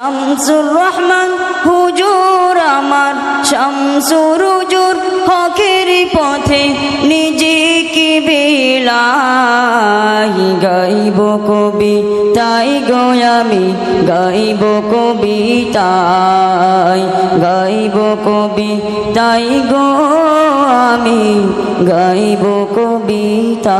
শামসুর রহমান, হুজুর আমার। শামসুর হুজুর, হকের পথে নিজেকে বেলাই। গাইব কবি তাই গয়ামি গাইব কবিতাই গাইব কবি তাই গো আমি, গাইব কবিতাই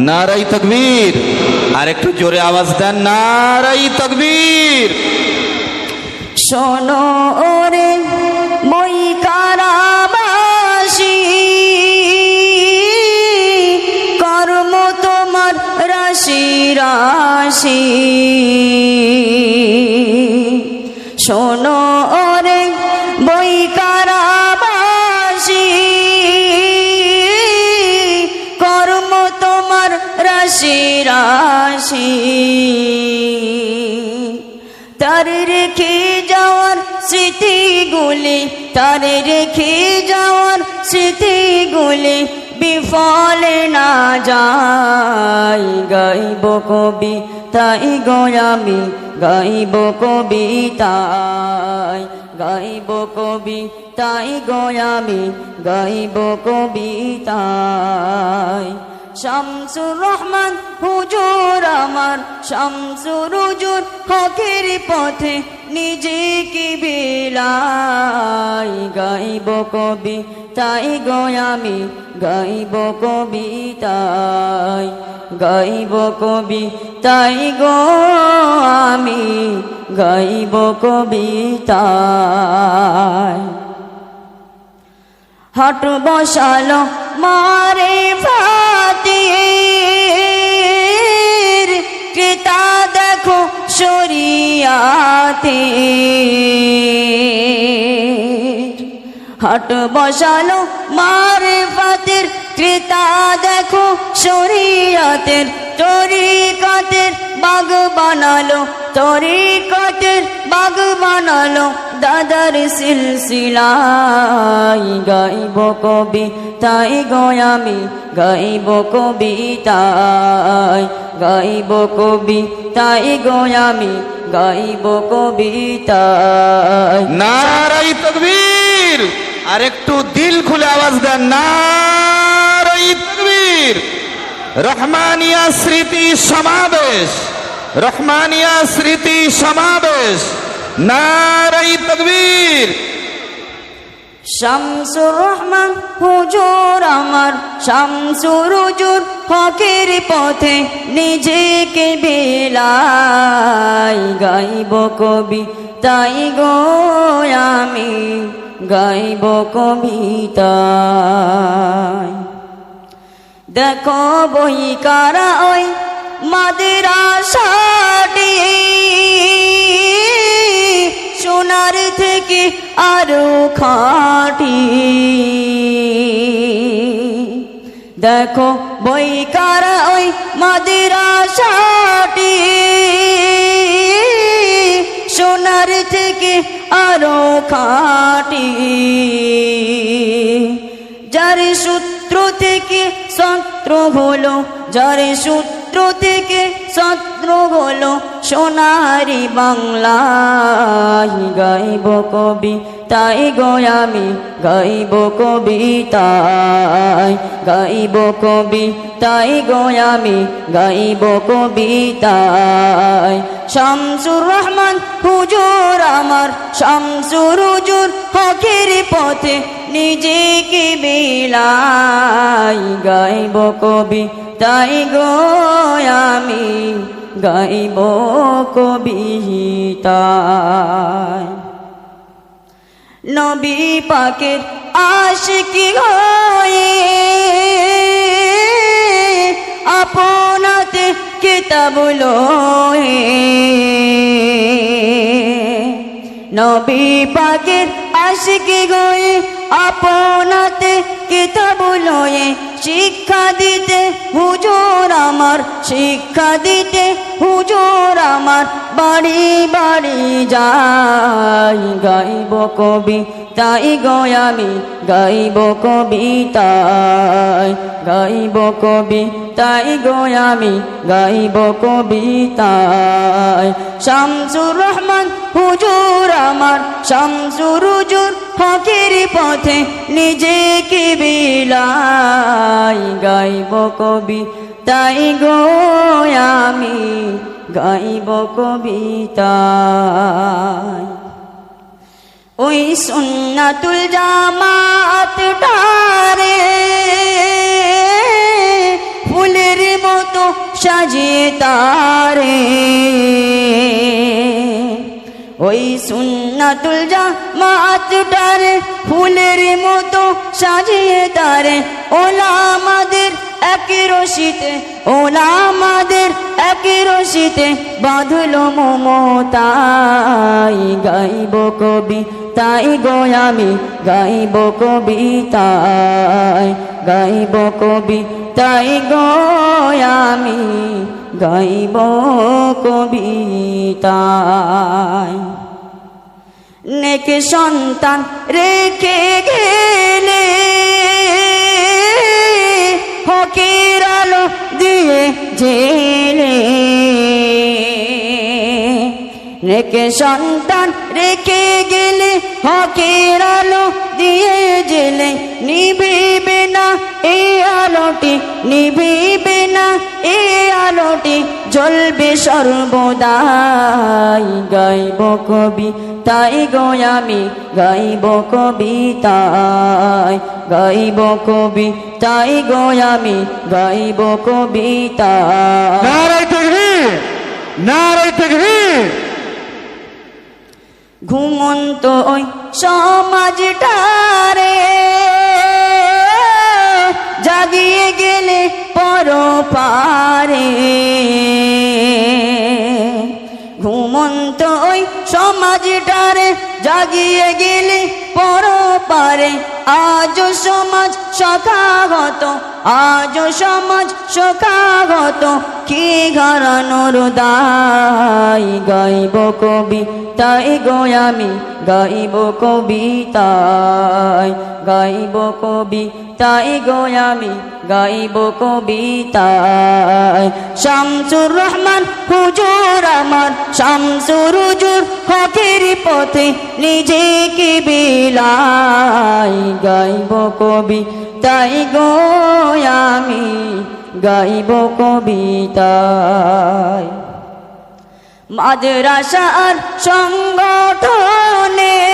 নারাই তকবীর। আর একটু জোরে আওয়াজ দেন, নারাই তকবীর। শোনো ওরে মই কারাবাসী, কর্ম তোমার রাশি রাশি। শোনো ওরে বই কারাবাসী, কর্ম তোমার রাশি রাশি তার রেখে যাওয়ার স্মৃতিগুলি, তার রেখে যাওয়ার স্মৃতিগুলি বিফলে না যায়। গাইব কবি তাই গয়ামি গাইব কবিতাই গাইব কবি তাই গয়ামি গাইব কবিতাই শামসুর রহমান, হুজুর আমার। শামসুর হুজুর হকের পথে নিজেকে বিলাই গাইব কবি, তাই গয়ামি গাইব কবি, তাই গাইব কবি, তাই গো আমি গাইব কবিতাই হট বসালো মারে ফাতির ক্রেতা দেখো শরিয়াতে? হট বসালো মারে ফাতির ক্রেতা দেখো শরিয়াতের, তরিকাতের বাগ বানালো, তরিকাতের বাগ বানালো দাদার সিলসিলাই গাইব কবি, তাই গয়ামি গাইব কবিতাই গাইব কবি, তাই গয়ামি গাইব কবিতাই নারাই তকবীর আর একটু দিল খুলে আওয়াজ দেন। নারাই তকবীর, রহমানিয়া স্মৃতি সমাবেশ। রহমানিয়া স্মৃতি সমাবেশ নারাই তকবীর শামসুর রহমান, হুজুর আমার। শামসুর হুজুর হকের পথে নিজেকে বেলাই গাইব কবি। তাই গো আমি গাইব কবিতাই দেখো বই কারা ওই মাদ্রাসাটি সোনার থেকে আরও খাটি। দেখো বই কারা ওই মাদ্রাসাটি সোনার থেকে আরও খাটি। যার সূত্র থেকে সত্র হলো, যার সূত্র থেকে শত্রু হলো সোনারি বাংলায় গাইব কবি, তাই গয়ামি গাইব কবিতাই গাইব কবি, তাই গয়ামি গাইব কবিতাই শামসুর রহমান হুজুর আমার শামসুর হুজুর হকের পথে নিজেকে বেলাই গাইব কবি। তাই গো আমি গাইব কবিতাই নবী পাকের আশিকি হয়ে আপনাতে কিতাব লয়ে নবী পাকের আশিকি আপনাতে কিতাব লয়ে শিক্ষা দিতে হুজুর আমার, শিক্ষা দিতে আমার। বাড়ি বাড়ি যাই, গাইব কবি তাই গো আমি, গাইব গাইব কবি তাই গো আমি, গাইব কবিতায় শামসুর রহমান হুজুর আমার শামসুর হুজুর ফকির পথে নিজেকে বিলাই গাইব কবি, তাই গো আমি গাইব কবিতা ওই সুন্নাতুল জামাত ডারে ফুলের মতো সাজিয়ে তারে। সুন্নাতুল জামাত ডারে, ফুলের মতো সাজিয়ে তারে। ওলামাদের এক রশিতে ওলামাদের এক রশিতে। বাঁধলো মমতাই, গাইব কবি তাই গো আমি, গাইব কবিতায় গাইব কবি তাই গো গাইব কবিতায় নেকে সন্তান রেখে গেলে হকের আলো দিয়ে জেলে। রেখে সন্তান রেখে গেলে হকের আলো দিয়ে জেলে। নিভিবে না এই আলোটি নিভিবে না এই আলোটি জ্বলবে সর্বদাই। গাইব কবি তাই গো আমি গাইব কবিতায় গাইব কবি তাই গো আমি গাইব কবিতায় নারায় তকবীর নারায় তকবীর। ঘুমন্ত ওই সমাজটারে ঘুমন্ত ওই সমাজটারে জাগিয়ে গেলে পর পারে আজ সমাজ সখাগত আজ সমাজ সখাগত। কি ঘরানোর দাই গাইব কবি? তাই গো আমি গাইব কবিতায়। গাইব কবি তাই গো আমি গাইব কবিতায়। শামসুর রহমান, হুজুর আমার। শামসুর হুজুর হকের পথে নিজেকে বিলাই গাইব কবি। তাই গো আমি গাইব কবিতায়। মাদ্রাসার সংগঠনে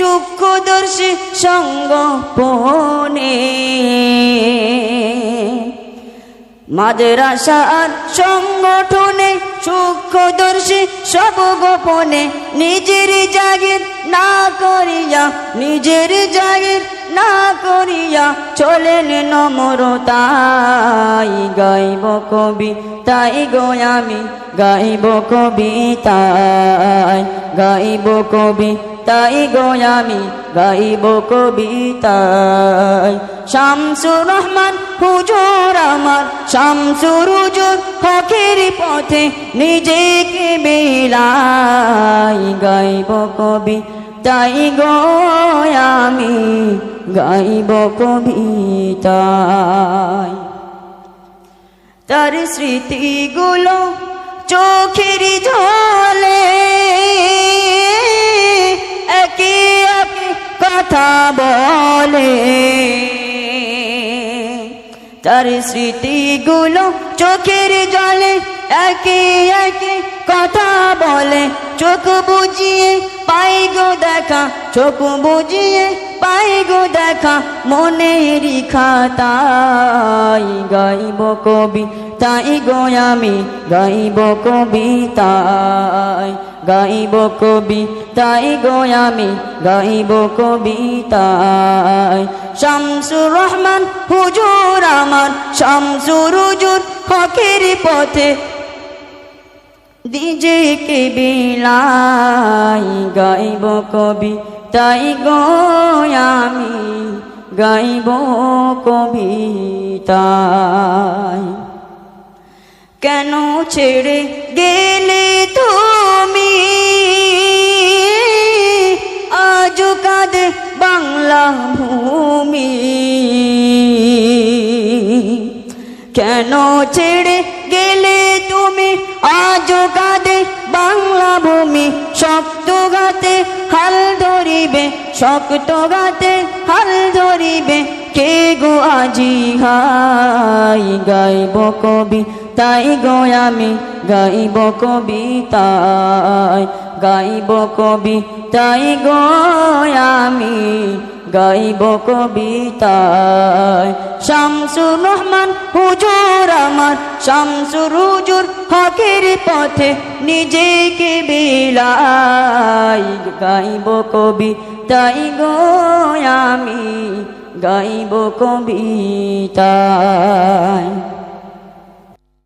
সূক্ষ্মদর্শী সঙ্গপনে। মাদ্রাসার সংগঠনে সূক্ষ্মদর্শী সব গোপনে নিজের জাগির না করিয়া, নিজের জাগির না করিয়া চলেন নমরতাই গাইব কবি, তাই গো আমি গাইব কবিতায় গাইব কবি। তাই গো আমি গাইব কবিতায়। শামসুর রহমান, হুজুর আমার। শামসুর হুজুর হকের পথে নিজেকে বেলাই গাইব কবি তাই গো আমি গাইব কবিতায়। তার স্মৃতিগুলো চোখের জলে কথা বলে। তার স্মৃতিগুলো চোখের জলে একে একে কথা বলে। চোখ বুঝিয়ে পাই গো দেখা, চোখ বুঝিয়ে পাই গো দেখা মনেরই খাতাই গাইব কবি তাই গো আমি, গাইব কবিতায়। গাইব কবি, তাই গো আমি গাইব কবিতায় শামসুর রহমান, হুজুর আমার, শামসুর হুজুর হকের পথে। নিজেকে বিলাই গাইব কবি, তাই গো আমি গাইব কবিতায় কেন ছেড়ে গেলে তুমি ভূমি কেন ছেড়ে গেলে তুমি? আজ কাঁদে বাংলা ভূমি। শক্ত গাতে হাল ধরিবে, শক্ত গাতে হাল ধরিবে। কে গো আজি হাই? গাইব কবি তাই গো আমি। গাইব কবিতায় গাইব কবি তাই গো আমি। গাইব কবিতায়। শামসুর রহমান, হুজুর আমার। শামসুর, হুজুর হকের পথে নিজেকে বিলাই গাইব কবি তাই গো আমি, গাইব কবিতায়।